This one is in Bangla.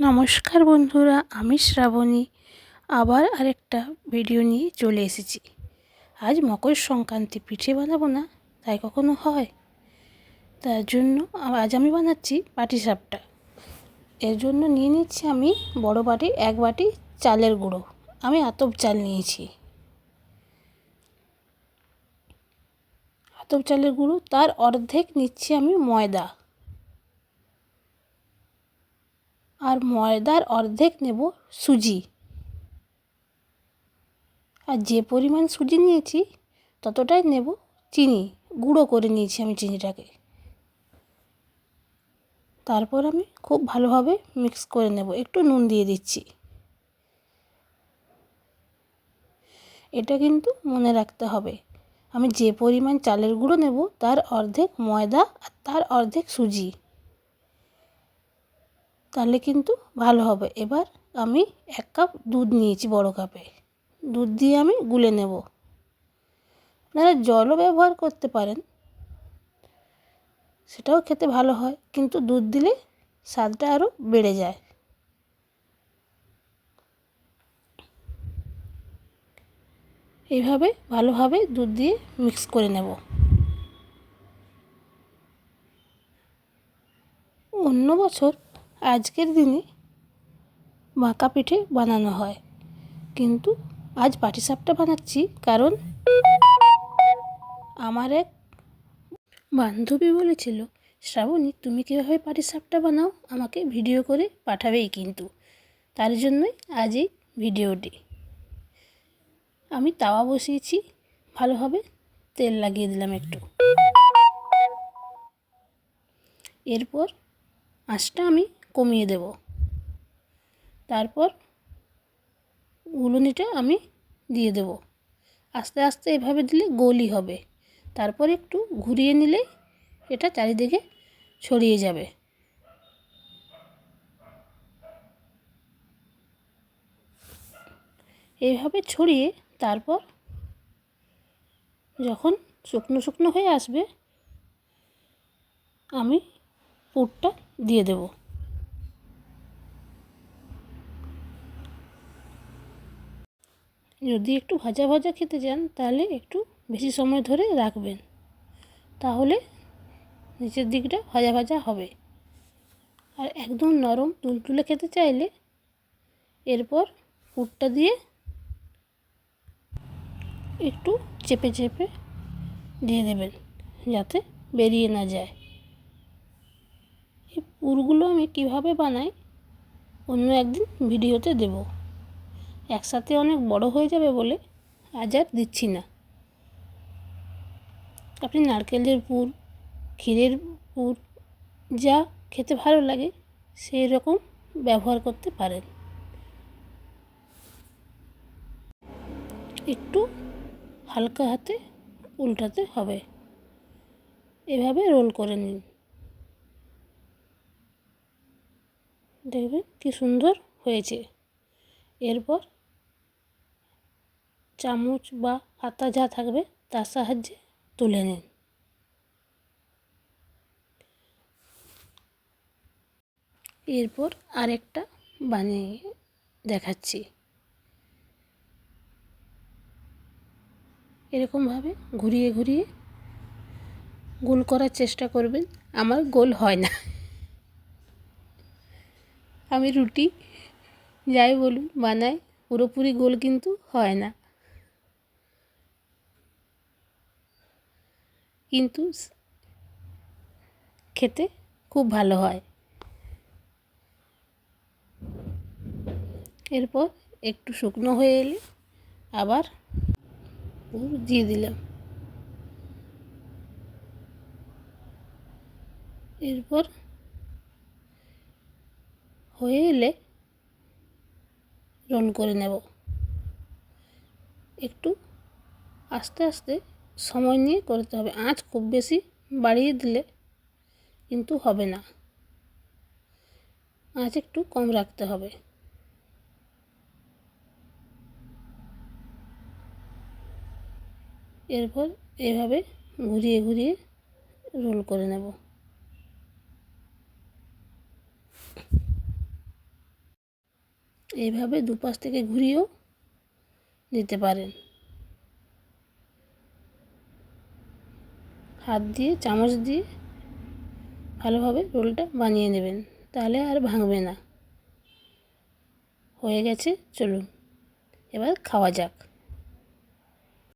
নমস্কার বন্ধুরা, আমি শ্রাবণী। আবার আরেকটা ভিডিও নিয়ে চলে এসেছি। আজ মকর সংক্রান্তি, পিঠে বানাবো না? তাই কখনো হয়? তার জন্য আজ আমি বানাচ্ছি পাটিসাপটা। এর জন্য নিয়ে নিচ্ছি আমি বড় বাটি, এক বাটি চালের গুঁড়ো। আমি আতপ চাল নিয়েছি। আতপ চালের গুঁড়ো, তার অর্ধেক নিচ্ছি আমি ময়দা। আর ময়দার অর্ধেক নেব সুজি। আর যে পরিমাণ সুজি নিয়েছি, ততটাই নেব চিনি। গুঁড়ো করে নিয়েছি আমি চিনিটাকে। তারপর আমি খুব ভালোভাবে মিক্স করে নেব। একটু নুন দিয়ে দিচ্ছি। এটা কিন্তু মনে রাখতে হবে। আমি যে পরিমাণ চালের গুঁড়ো নেব, তার অর্ধেক ময়দা আর তার অর্ধেক সুজি। তাহলে কিন্তু ভালো হবে। এবার আমি এক কাপ দুধ নিয়েছি বড় কাপে। দুধ দিয়ে আমি গুলে নেব। আপনারা জলও ব্যবহার করতে পারেন। সেটাও খেতে ভালো হয়। কিন্তু দুধ দিলে স্বাদটা আরও বেড়ে যায়। এইভাবে ভালোভাবে দুধ দিয়ে মিক্স করে নেব। অন্য বছর আজকের দিনে মাকা পিঠে বানানো হয়। কিন্তু আজ পাটিসাপটা বানাচ্ছি কারণ আমার এক বান্ধবী বলেছিল, শ্রাবণী, তুমি কীভাবে পাটিসাপটা বানাও? আমাকে ভিডিও করে পাঠাবেই কিন্তু। তার জন্যই আজ এই ভিডিওটি। আমি তাওয়া বসিয়েছি, ভালোভাবে তেল লাগিয়ে দিলাম একটু। এরপর আঁচটা আমি কমিয়ে দেব। তারপর উলুনিটা আমি দিয়ে দেব। আস্তে আস্তে এভাবে দিলে গোলই হবে। তারপর একটু ঘুরিয়ে নিলে এটা চারিদিকে ছড়িয়ে যাবে। এইভাবে ছড়িয়ে তারপর যখন শুকনো শুকনো হয়ে আসবে, আমি পুরটা দিয়ে দেব। যদি একটু ভাজা ভাজা খেতে চান তাহলে একটু বেশি সময় ধরে রাখবেন। তাহলে নিচের দিকটা ভাজা ভাজা হবে। আর একদম নরম তুলতুলে খেতে চাইলে এরপর পুরটা দিয়ে একটু চেপে চেপে দিয়ে দেবেন, যাতে বেরিয়ে না যায়। এই পুরগুলো আমি কীভাবে বানাই, অন্য একদিন ভিডিওতে দেব। একসাথে অনেক বড় হয়ে যাবে বলে আজ আর দিচ্ছি না। আপনি নারকেলের পুর, ক্ষীরের পুর, যা খেতে ভালো লাগে, সেই রকম ব্যবহার করতে পারেন। একটু হালকা হাতে উল্টাতে হবে। এভাবে রোল করে নিন। দেখবেন কি সুন্দর হয়েছে। এরপর চামচ বা হাতা যা থাকবে তার সাহায্যে তুলে নিন। এরপর আরেকটা বানিয়ে দেখাচ্ছি। এরকমভাবে ঘুরিয়ে ঘুরিয়ে গোল করার চেষ্টা করবেন। আমার গোল হয় না। আমি রুটি, যাই বলুন, বানাই, পুরোপুরি গোল কিন্তু হয় না। কিন্তু খেতে খুব ভালো হয়। এরপর একটু শুকনো হয়ে এলে আবার দিয়ে দিলাম। এরপর হয়ে এলে রোল করে নেব। একটু আস্তে আস্তে সময় নিয়ে করতে হবে। আঁচ খুব বেশি বাড়িয়ে দিলে কিন্তু হবে না। আঁচ একটু কম রাখতে হবে। এরপর এভাবে ঘুরিয়ে ঘুরিয়ে রোল করে নেব। এইভাবে দুপাশ থেকে ঘুরিয়েও নিতে পারেন। হাত দিয়ে, চামচ দিয়ে ভালোভাবে রোলটা বানিয়ে নেবেন। তাহলে আর ভাঙবে না। হয়ে গেছে, চলুন। এবার খাওয়া যাক।